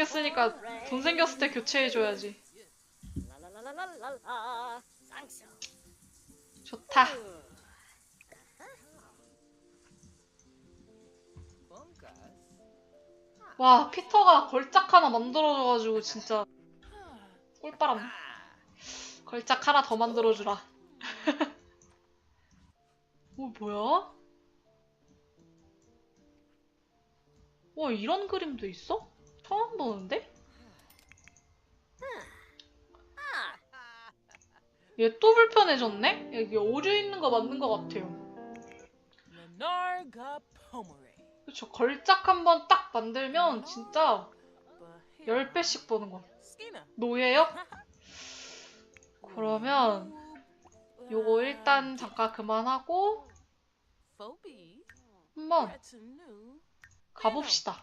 생겼으니까 돈 생겼을 때 교체해줘야지. 좋다. 와, 피터가 걸작 하나 만들어줘가지고 진짜 꿀바람. 걸작 하나 더 만들어주라. 어, 뭐야? 와, 이런 그림도 있어? 처음 보는데? 얘 또 불편해졌네? 여기 오류 있는 거 맞는 거 같아요. 그쵸, 걸작 한번 딱 만들면 진짜 10배씩 버는 거. 노예요? 그러면 요거 일단 잠깐 그만하고. 한번. 가봅시다.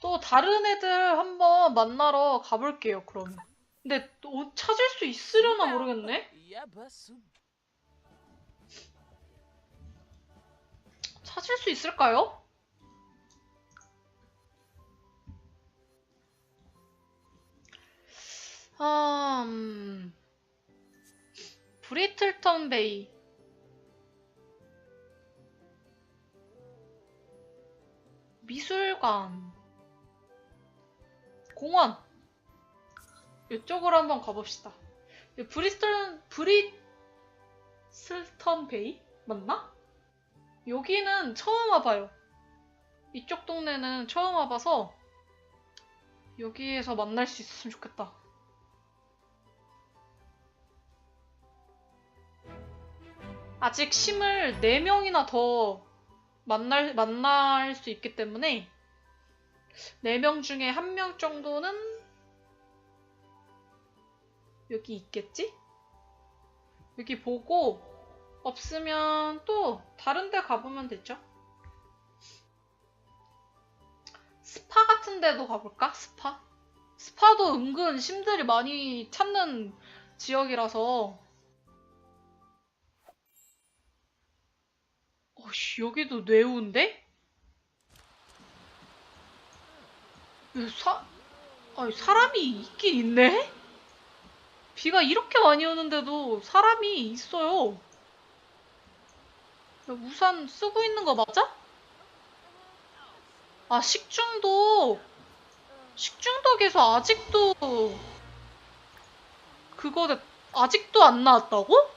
또 다른 애들 한번 만나러 가볼게요, 그러면. 근데 또 찾을 수 있으려나 모르겠네? 찾을 수 있을까요? 음... 브리틀턴 베이 미술관 공원 이쪽으로 한번 가봅시다. 이 브리스턴 브리슬턴 베이 맞나? 여기는 처음 와봐요. 이쪽 동네는 처음 와봐서 여기에서 만날 수 있었으면 좋겠다. 아직 심을 4명이나 더 만날, 만날 수 있기 때문에 4명 중에 1명 정도는 여기 있겠지? 여기 보고 없으면 또 다른 데 가보면 되죠. 스파 같은 데도 가볼까? 스파? 스파도 은근 심들이 많이 찾는 지역이라서 어씨 여기도 뇌우인데? 야, 사, 아니, 사람이 있긴 있네? 비가 이렇게 많이 오는데도 사람이 있어요. 야, 우산 쓰고 있는 거 맞아? 아, 식중독. 식중독에서 아직도 그거 내- 아직도 안 나왔다고?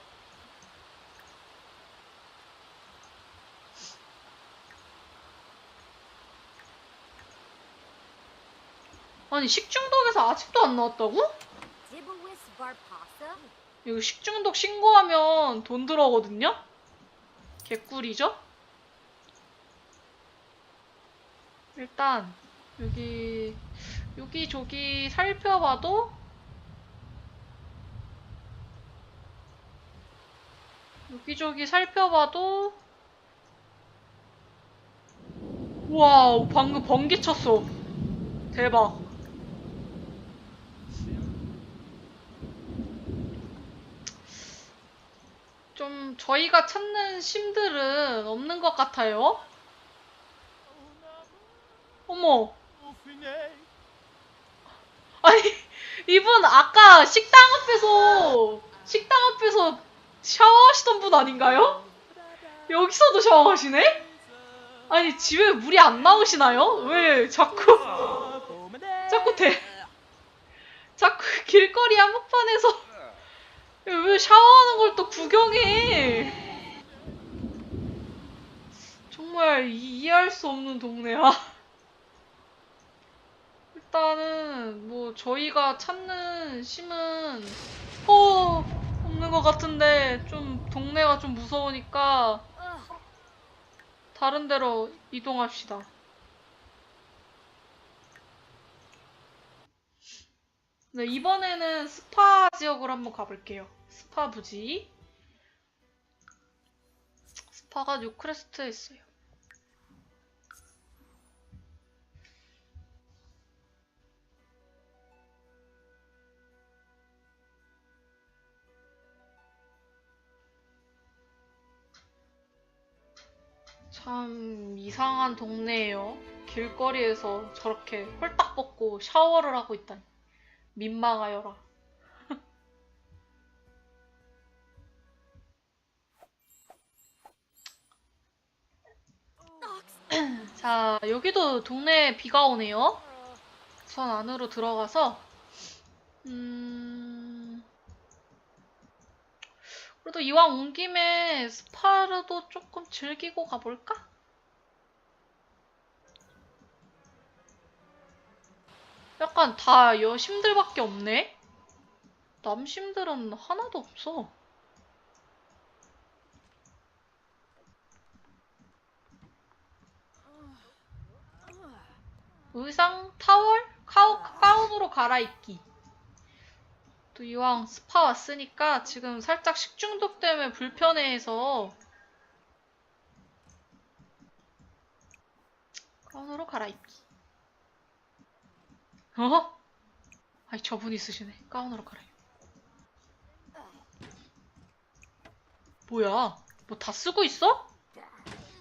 아니, 식중독에서 아직도 안 나왔다고? 이거 식중독 신고하면 돈 들어거든요? 개꿀이죠? 일단 여기 여기저기 살펴봐도 여기저기 살펴봐도 와우 방금 번개 쳤어 대박 좀 저희가 찾는 심들은 없는 것 같아요. 어머, 아니 이분 아까 식당 앞에서 식당 앞에서 샤워하시던 분 아닌가요? 여기서도 샤워하시네? 아니 집에 물이 안 나오시나요? 왜 자꾸 자꾸 대 자꾸 길거리 한복판에서 왜 샤워하는 걸 또 구경해? 정말 이- 이해할 수 없는 동네야. 일단은 뭐 저희가 찾는 심은 어 없는 것 같은데 좀 동네가 좀 무서우니까 다른 데로 이동합시다. 네, 이번에는 스파 지역으로 한번 가볼게요. 스파 부지. 스파가 뉴크레스트에 있어요. 참 이상한 동네예요. 길거리에서 저렇게 홀딱 벗고 샤워를 하고 있다니. 민망하여라. 자, 여기도 동네에 비가 오네요. 우선 안으로 들어가서, 음, 그래도 이왕 온 김에 스파르도 조금 즐기고 가볼까? 약간 다 여심들밖에 없네? 남심들은 하나도 없어. 의상, 타월, 카우, 가운으로 갈아입기. 또 이왕 스파 왔으니까 지금 살짝 식중독 때문에 불편해해서 가운으로 갈아입기. 어? 아니 저분 있으시네. 가운으로 갈아입기. 뭐야? 뭐 다 쓰고 있어?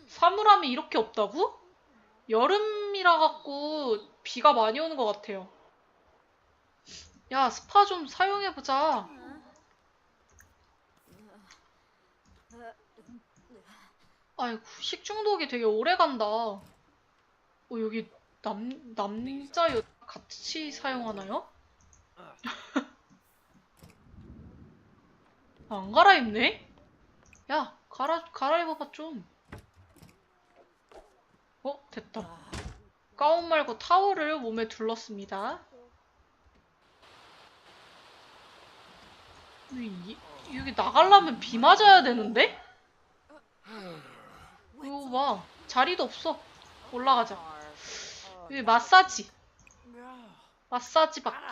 사물함이 이렇게 없다고? 여름 이라 갖고 비가 많이 오는 것 같아요. 야, 스파 좀 사용해보자. 아이고, 식중독이 되게 오래 간다. 어, 여기 남, 남자, 여 같이 사용하나요? 안 갈아입네? 야, 갈아, 갈아입어봐, 좀. 어, 됐다. 가운 말고 타월을 몸에 둘렀습니다. 이, 여기 나가려면 비 맞아야 되는데? 이거 봐. 자리도 없어. 올라가자. 여기 마사지. 마사지 받기.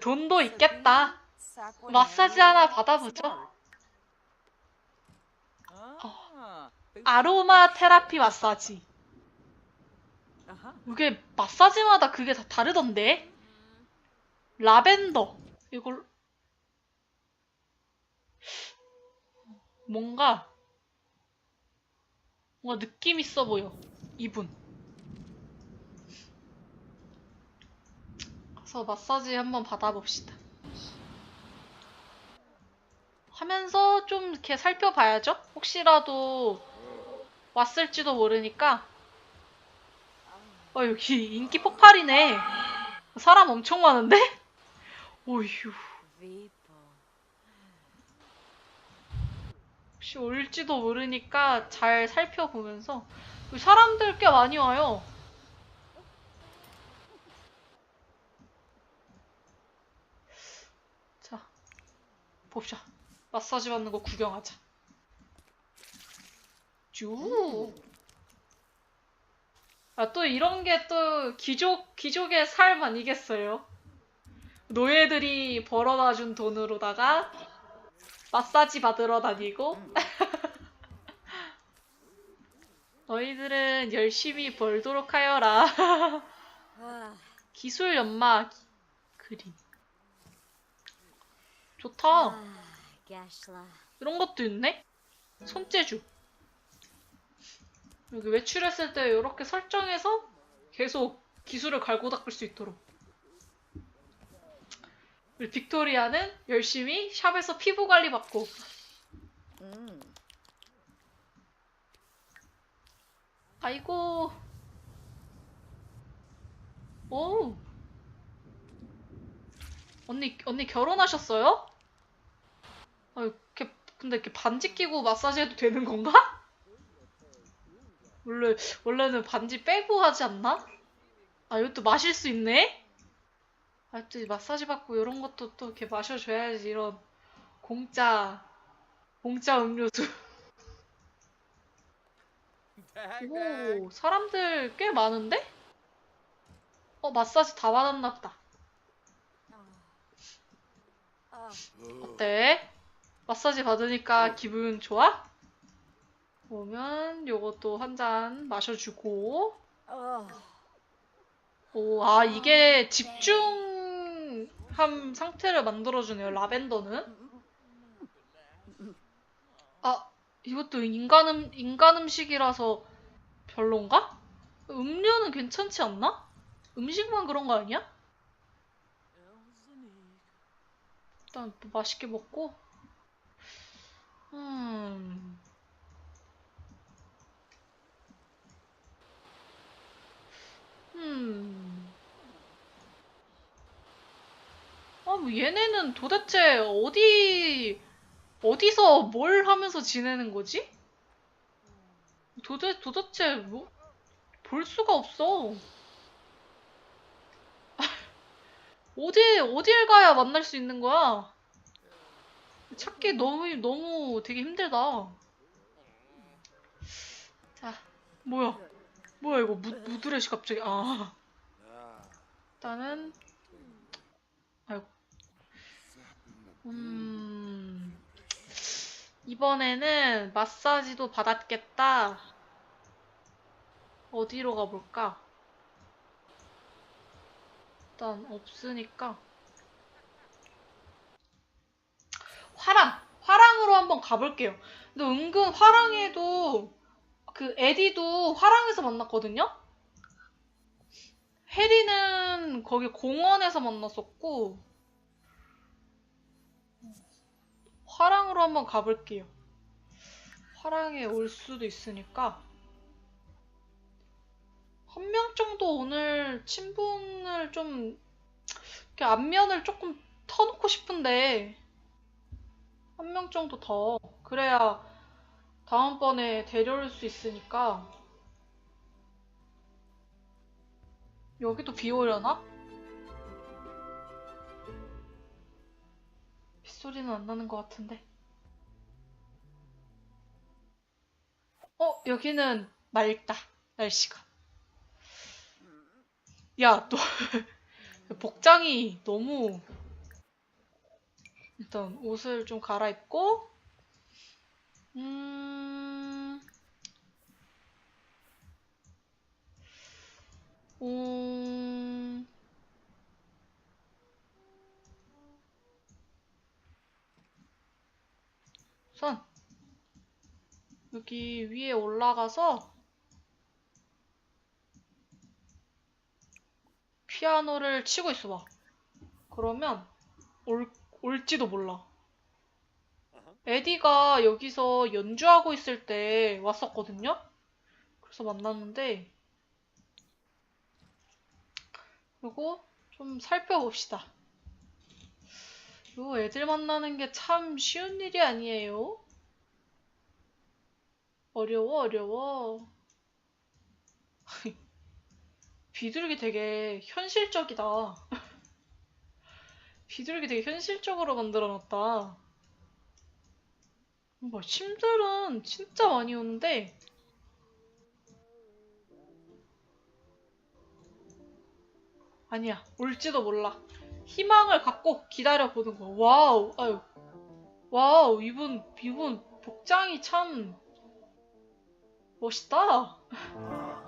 돈도 있겠다. 마사지 하나 받아보죠. 아로마 테라피 마사지. 이게 마사지마다 그게 다 다르던데? 라벤더. 이걸 뭔가 뭔가 느낌 있어 보여. 이분. 가서 마사지 한번 받아봅시다. 하면서 좀 이렇게 살펴봐야죠. 혹시라도 왔을지도 모르니까. 어, 여기 인기 폭발이네. 사람 엄청 많은데? 오휴. 혹시 올지도 모르니까 잘 살펴보면서 사람들 꽤 많이 와요. 자, 봅시다. 마사지 받는 거 구경하자. 쭉. 아, 또 이런 게 또 귀족, 귀족의 삶 아니겠어요? 노예들이 벌어다 준 돈으로다가 마사지 받으러 다니고 너희들은 열심히 벌도록 하여라. 기술 연마 그림. 좋다. Gashla. 이런 것도 있네? 손재주. 여기 외출했을 때 이렇게 설정해서 계속 기술을 갈고 닦을 수 있도록. 우리 빅토리아는 열심히 샵에서 피부 관리 받고. 아이고. 오. 언니, 언니 결혼하셨어요? 아, 이렇게, 근데 이렇게 반지 끼고 마사지 해도 되는 건가? 원래, 원래는 반지 빼고 하지 않나? 아, 이것도 마실 수 있네? 아, 또 마사지 받고 이런 것도 또 이렇게 마셔줘야지, 이런 공짜, 공짜 음료수. 오, 사람들 꽤 많은데? 어, 마사지 다 받았나 보다. 어때? 마사지 받으니까 기분 좋아? 오면 요것도 한 잔 마셔주고 오, 아 이게 집중함 상태를 만들어주네요 라벤더는 아 이것도 인간 음 인간 음식이라서 별론가? 음료는 괜찮지 않나? 음식만 그런 거 아니야? 일단 뭐 맛있게 먹고. 음. 음. 아, 뭐 얘네는 도대체 어디, 어디서 뭘 하면서 지내는 거지? 도대, 도대체 뭐, 볼 수가 없어. 어디, 어딜 가야 만날 수 있는 거야? 찾기 너무, 너무 되게 힘들다. 자, 뭐야? 뭐야, 이거 무, 무드렛이 갑자기, 아. 일단은, 아이고. 음, 이번에는 마사지도 받았겠다. 어디로 가볼까? 일단 없으니까 화랑! 화랑으로 한번 가볼게요. 근데 은근 화랑에도 그 에디도 화랑에서 만났거든요? 해리는 거기 공원에서 만났었고 화랑으로 한번 가볼게요. 화랑에 올 수도 있으니까 한 명 정도 오늘 친분을 좀 이렇게 안면을 조금 터놓고 싶은데 한 명 정도 더 그래야 다음번에 데려올 수 있으니까 여기도 비 오려나? 빗소리는 안 나는 것 같은데 어 여기는 맑다 날씨가 야, 너 복장이 너무 일단 옷을 좀 갈아입고 음, 음, 우선 여기 위에 올라가서 피아노를 치고 있어 봐. 그러면 올, 올지도 몰라. 에디가 여기서 연주하고 있을 때 왔었거든요? 그래서 만났는데, 그리고 좀 살펴봅시다. 요 애들 만나는 게 참 쉬운 일이 아니에요. 어려워, 어려워. 비둘기 되게 현실적이다. 비둘기 되게 현실적으로 만들어놨다. 뭐 심들은 진짜 많이 오는데 아니야 올지도 몰라. 희망을 갖고 기다려 보는 거. 와우, 아유, 와우 이분 이분 복장이 참 멋있다.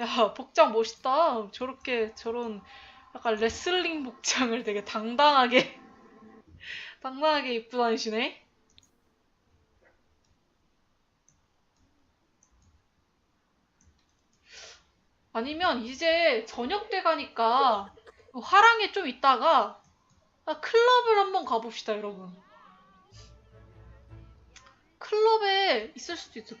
야, 복장 멋있다. 저렇게, 저런, 약간 레슬링 복장을 되게 당당하게, 당당하게 입고 다니시네. 아니면 이제 저녁 때 가니까 화랑에 좀 있다가 아, 클럽을 한번 가봅시다, 여러분. 클럽에 있을 수도 있어.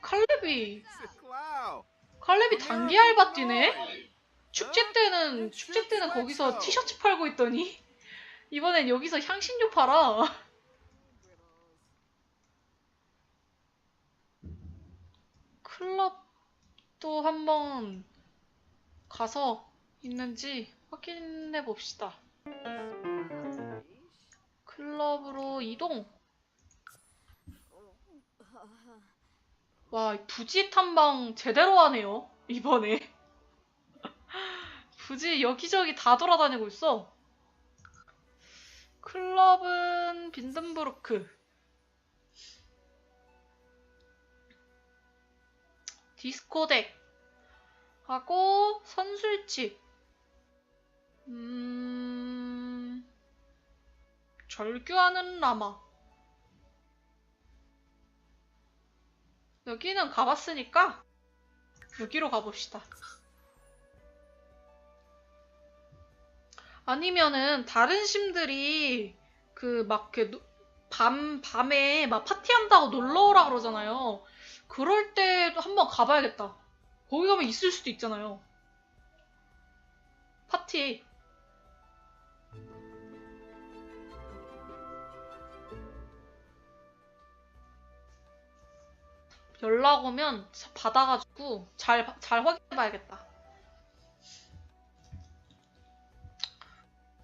Wow. 칼렙이 단기 알바 뛰네? 축제 때는, 축제 때는 거기서 티셔츠 팔고 있더니, 이번엔 여기서 향신료 팔아. 클럽도 한번 가서 있는지 확인해 봅시다. 클럽으로 이동. 와, 이 부지 탐방 제대로 하네요. 이번에. 부지 여기저기 다 돌아다니고 있어. 클럽은 빈든부르크. 디스코덱. 하고 선술집. 음... 절규하는 라마. 여기는 가봤으니까 여기로 가봅시다. 아니면은 다른 심들이 그막밤 밤에 막 파티한다고 놀러 오라 그러잖아요. 그럴 때도 한번 가봐야겠다. 거기 가면 있을 수도 있잖아요. 파티. 연락 오면 받아가지고 잘, 잘 확인해봐야겠다.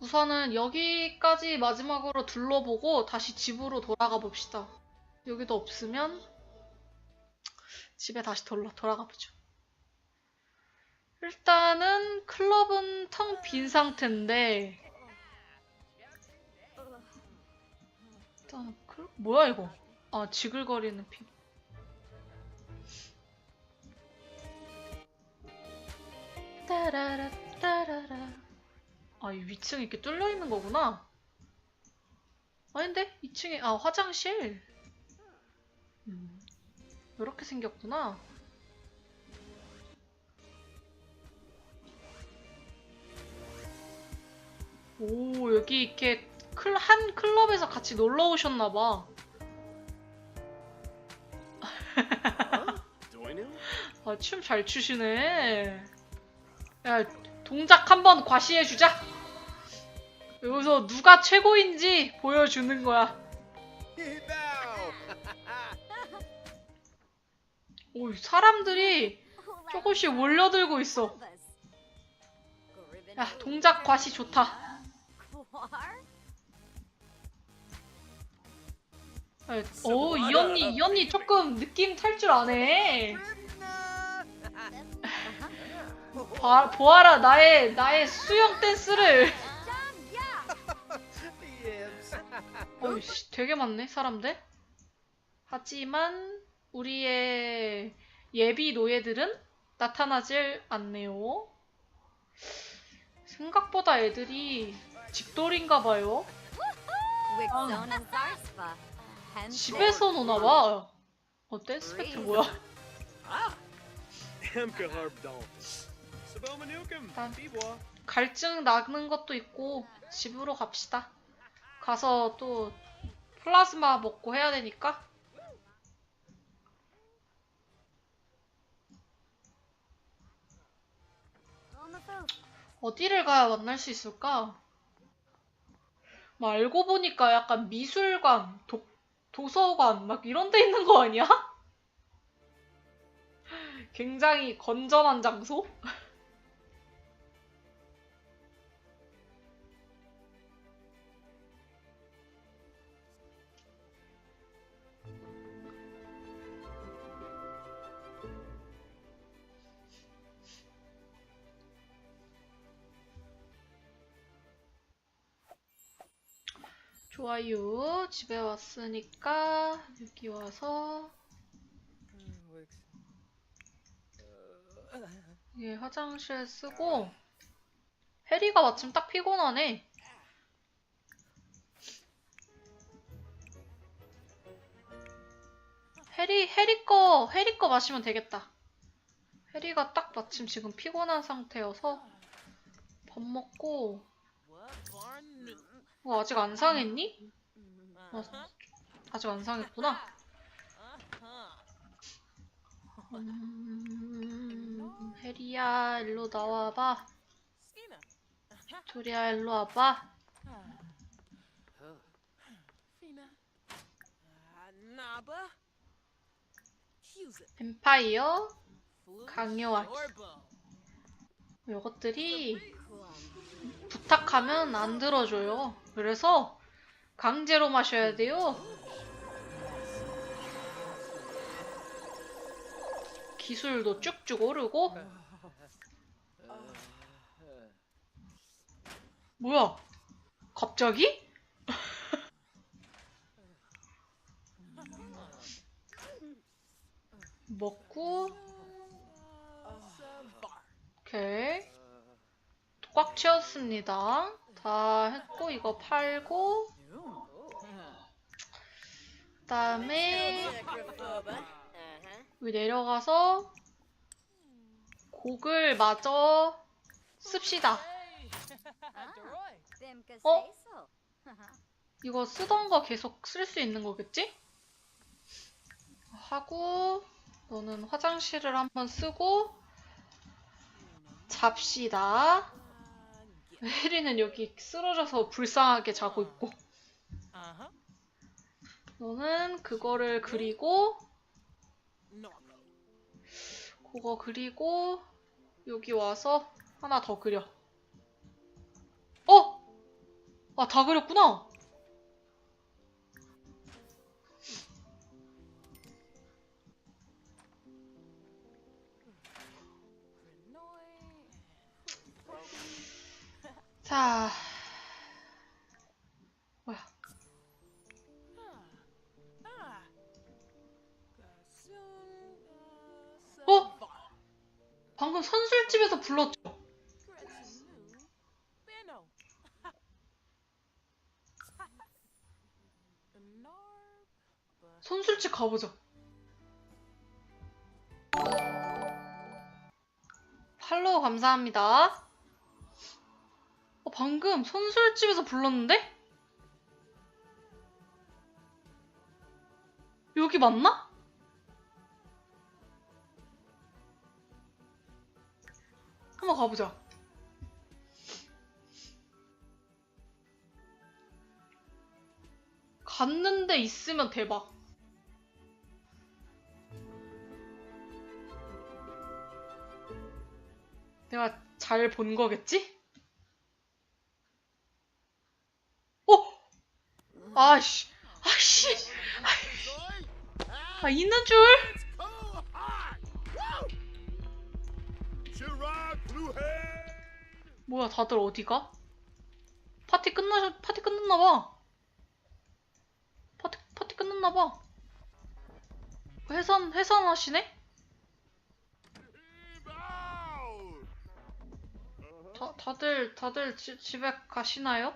우선은 여기까지 마지막으로 둘러보고 다시 집으로 돌아가 봅시다. 여기도 없으면 집에 다시 돌아, 돌아가 보죠. 일단은 클럽은 텅 빈 상태인데 일단 클- 뭐야 이거? 아 지글거리는 피. 따라라 따라라. 아, 이 위층이 이렇게 뚫려 있는 거구나. 아닌데? 2층에 아 화장실. 음, 이렇게 생겼구나. 오, 여기 이렇게 클, 한 클럽에서 같이 놀러 오셨나 봐. Doinu? 아, 춤 잘 추시네. 야, 동작 한번 과시해 주자. 여기서 누가 최고인지 보여주는 거야. 오, 사람들이 조금씩 몰려들고 있어. 야, 동작 과시 좋다. 야, 오, 이 언니, 이 언니 조금 느낌 탈 줄 아네. 봐, 보아라, 나의, 나의 수영 댄스를. 어이씨, 되게 많네, 사람들. 하지만, 우리의 예비 노예들은 나타나질 않네요. 생각보다 애들이 집돌인가 봐요. 집에서 노나 봐. 어, 댄스 배틀 뭐야? Bibois. 갈증 나는 것도 있고 집으로 갑시다. 가서 또 플라즈마 먹고 해야 되니까. 어디를 가야 만날 수 있을까? 뭐 알고 보니까 약간 미술관, 도, 도서관 막 이런 데 있는 거 아니야? 굉장히 건전한 장소? 좋아요. 집에 왔으니까 여기 와서 예, 화장실 쓰고 해리가 마침 딱 피곤하네. 해리 해리 거 해리 거 마시면 되겠다. 해리가 딱 마침 지금 피곤한 상태여서 밥 먹고? 어, 아직 안 상했니? 어, Uh-huh. 아직 안 상했구나. Uh-huh. 음, 해리야, 일로 나와봐. 도리야, 일로 와봐. Uh. 뱀파이어. 강요하기. 이것들이 부탁하면 안 들어줘요. 그래서 강제로 마셔야 돼요. 기술도 쭉쭉 오르고. 뭐야? 갑자기? 먹고 오케이 꽉 채웠습니다 다 했고 이거 팔고 그다음에 여기 내려가서 곡을 마저 씁시다. So. 이거 쓰던 거 계속 쓸 수 있는 거겠지? 하고 너는 화장실을 한번 쓰고 잡시다. 혜리는 여기 쓰러져서 불쌍하게 자고 있고 Uh-huh. 너는 그거를 그리고 Normal. 그거 그리고 여기 와서 하나 더 그려. 어? 아, 다 그렸구나. 자. 뭐야? Ah. Uh, Oh. Savar. 방금 선술집에서 불렀죠? 선술집 가보자. 팔로우 감사합니다. 어, 방금 선술집에서 불렀는데? 여기 맞나? 한번 가보자. 갔는데 있으면 대박. 내가 잘 본 거겠지? 어? 아씨, 아씨, 아 있는 줄? 뭐야, 다들 어디가? 파티 끝나 파티 끝났나 봐. 파티 파티 끝났나 봐. 해산 해산하시네? Bow! 다 다들 다들 지- 집에 가시나요?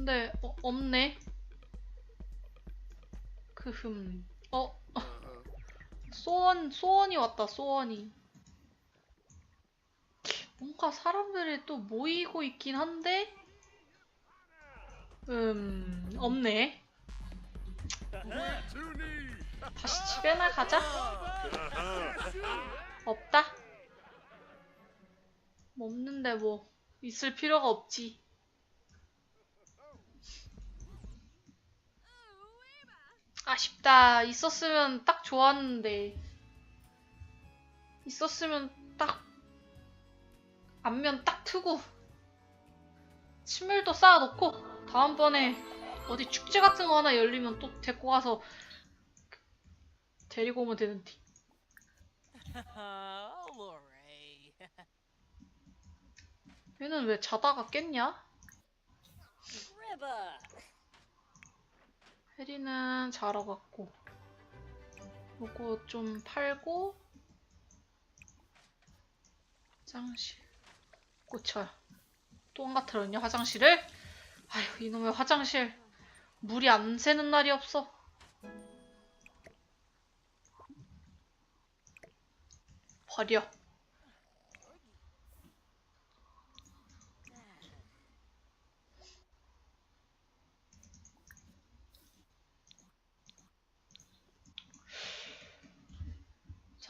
근데 어, 없네. 그흠. 어 소원 소원이 왔다 소원이. 뭔가 사람들이 또 모이고 있긴 한데 음 없네. 다시 집에나 가자. 없다. 뭐 없는데 뭐 있을 필요가 없지. 아쉽다. 있었으면 딱 좋았는데. 있었으면 딱 앞면 딱 트고 침물도 쌓아놓고 다음번에 어디 축제 같은 거 하나 열리면 또 데리고 가서 데리고 오면 되는데. Lorray. 얘는 왜 자다가 깼냐? 혜리는 자러 갔고 요거 좀 팔고 화장실. 고쳐요. 또 한가 틀었냐 화장실을? 아휴 이놈의 화장실. 물이 안 새는 날이 없어. 버려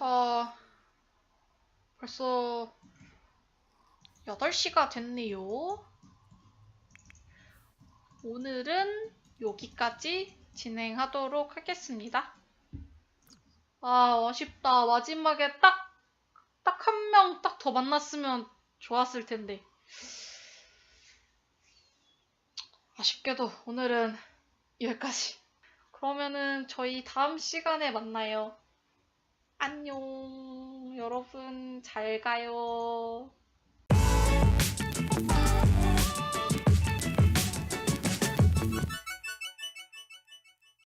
자, 벌써 8시가 됐네요. 오늘은 여기까지 진행하도록 하겠습니다. 아, 아쉽다. 마지막에 딱, 딱 한 명 딱 더 만났으면 좋았을 텐데. 아쉽게도 오늘은 여기까지. 그러면은 저희 다음 시간에 만나요. 안녕. 여러분, 잘 가요.